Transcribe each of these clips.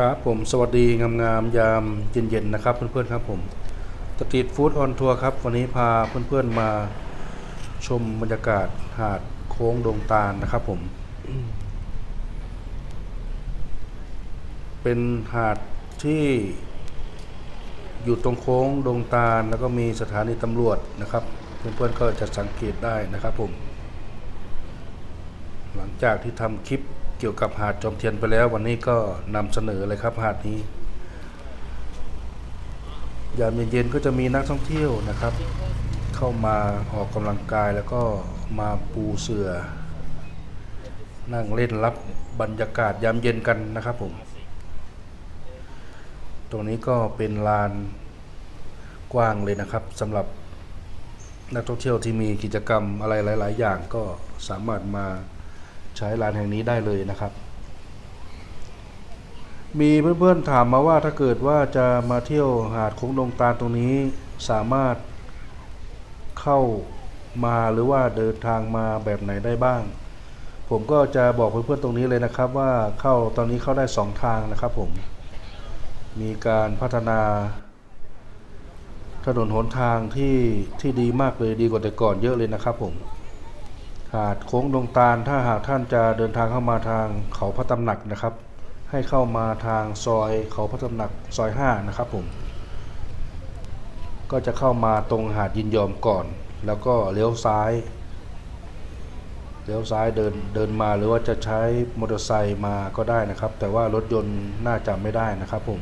ครับผมสวัสดีงามๆยามเย็นๆนะครับ เพื่อนๆครับผมสตรีทฟู้ดออนทัวร์ครับ วันนี้พาเพื่อนๆมาชมบรรยากาศหาดโค้งดงตาลนะครับผม เป็นหาดที่อยู่ตรงโค้งดงตาล แล้วก็มีสถานีตำรวจนะครับ เพื่อนๆก็จะสังเกตได้นะครับผม หลังจากที่ทำคลิป กี่ยวกับหาดจอมเทียนไปแล้ว วันนี้ก็นำเสนอเลยครับหาดนี้ยามเย็นๆก็จะมีนักท่องเที่ยวนะครับ เข้ามาออกกำลังกายแล้วก็มาปูเสือ นั่งเล่นรับบรรยากาศยามเย็นกันนะครับผม ตรงนี้ก็เป็นลานกว้างเลยนะครับสำหรับนักท่องเที่ยวที่มีกิจกรรมอะไรหลาย ๆ อย่างก็สามารถมา ใช้ลานแห่งนี้ได้เลยนะครับ มีเพื่อนๆถามมาว่าถ้าเกิดว่าจะมาเที่ยวหาดโค้งดงตาลตรงนี้สามารถเข้ามาหรือว่าเดินทางมาแบบไหนได้บ้าง ผมก็จะบอกเพื่อนๆตรงนี้เลยนะครับว่าเข้าตอนนี้เข้าได้สองทางนะครับผม มีการพัฒนาถนนหนทางที่ที่ดีมากเลยดีกว่าแต่ก่อนเยอะเลยนะครับผม หาดโค้งดงตาล ถ้าหากท่านจะเดินทางเข้ามาทางเขาพระตำหนักนะครับ ให้เข้ามาทางซอยเขาพระตำหนักซอย5นะครับผม ก็จะเข้ามาตรงหาดยินยอมก่อน แล้วก็เลี้ยวซ้ายเลี้ยวซ้ายเดินเดินมาหรือว่าจะใช้มอเตอร์ไซค์มาก็ได้นะครับ แต่ว่ารถยนต์น่าจะไม่ได้นะครับผม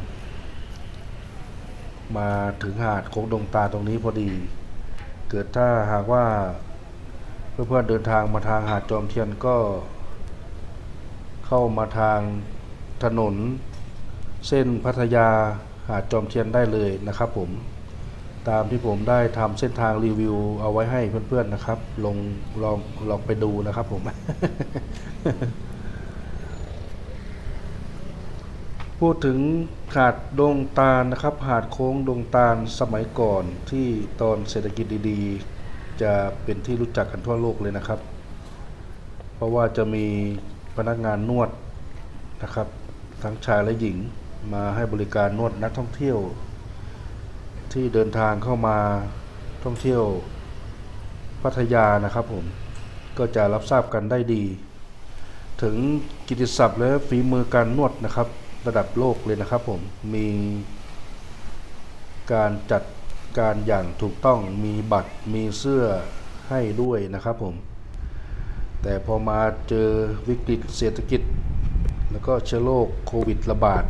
มาถึงหาดโค้งดงตาตรงนี้พอดี เกิดถ้าหากว่า เพื่อนๆเดินทางมาทางหาดจอมเทียนก็ เข้ามาทางถนน เส้นพัทยาหาดจอมเทียนได้เลยนะครับผมตามที่ผมได้ทำเส้นทางรีวิวเอาไว้ให้เพื่อนๆนะครับลงลองลองไปดูนะครับผม พูดถึงหาดดงตาลนะครับ หาดโค้งดงตาลสมัยก่อนที่ตอนเศรษฐกิจดีๆ จะเป็นที่รู้จักกันทั่วโลกเลยนะครับ เพราะว่าจะมีพนักงานนวดนะครับ ทั้งชายและหญิงมาให้บริการนวดนักท่องเที่ยว ที่เดินทางเข้ามาท่องเที่ยวพัทยานะครับผมก็จะรับทราบกันได้ดี ถึงกิติศัพท์และฝีมือการนวดนะครับ ระดับโลกเลยนะครับผมมีการจัด การอย่างถูกต้องมีบัตรมีเสื้อให้ด้วยนะครับผม แต่พอมาเจอวิกฤตเศรษฐกิจ แล้วก็เชื้อโรคโควิดระบาด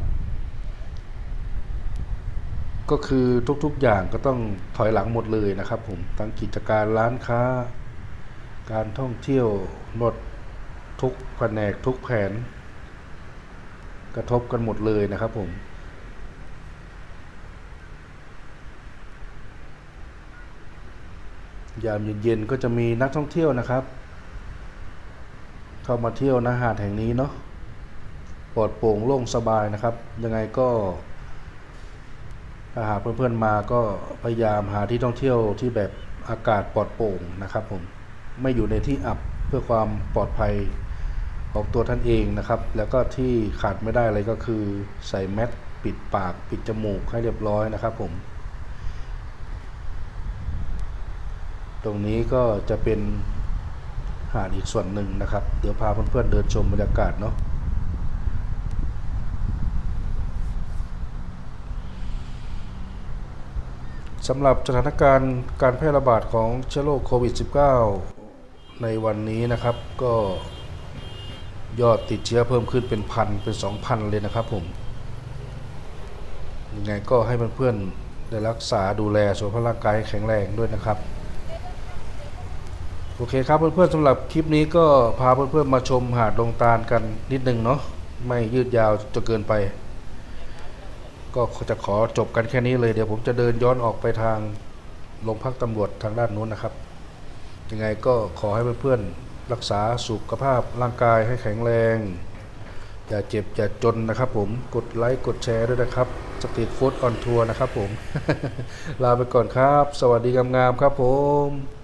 ก็คือทุกๆอย่างก็ต้องถอยหลังหมดเลยนะครับผมทั้งกิจการร้านค้า การท่องเที่ยวหมดทุกแผนกทุกแผน กระทบกันหมดเลยนะครับผม ยามเย็นๆก็จะมีนักท่องเที่ยวนะครับ เข้ามาเที่ยวนะหาดแห่งนี้เนาะปลอดโปร่งโล่งสบายนะครับ ยังไงก็ถ้าหากเพื่อนๆมาก็พยายามหาที่ท่องเที่ยวที่แบบอากาศปลอดโปร่งนะครับผมไม่อยู่ในที่อับเพื่อความปลอดภัยของตัวท่านเองนะครับ แล้วก็ที่ขาดไม่ได้เลยก็คือใส่แมสปิดปากปิดจมูกให้เรียบร้อยนะครับผม ตรงนี้ก็จะเป็นหาดอีกส่วนหนึ่งนะครับ เดี๋ยวพาเพื่อนๆเดินชมบรรยากาศเนาะสำหรับสถานการณ์การแพร่ระบาดของเชื้อโรคโควิด -19 ในวันนี้นะครับ ก็ยอดติดเชื้อเพิ่มขึ้นเป็นพันเป็นสองพันเลยนะครับผมยังไงก็ให้เพื่อนๆได้รักษาดูแลสุขภาพร่างกายให้แข็งแรงด้วยนะครับ โอเคครับเพื่อนๆสำหรับคลิปนี้ก็พาเพื่อนๆมาชมหาดลงตาลกันนิดนึงเนาะไม่ยืดยาวจนเกินไป ก็จะขอจบกันแค่นี้เลยเดี๋ยวผมจะเดินย้อนออกไปทางโรงพักตำรวจทางด้านนู้นนะครับยังไงก็ขอให้เพื่อนๆรักษาสุขภาพร่างกายให้แข็งแรง อย่าเจ็บอย่าจนนะครับผมกดไลค์กดแชร์ด้วยนะครับสตรีทฟู้ดออนทัวร์นะครับผม ลาไปก่อนครับ สวัสดีงามๆครับผม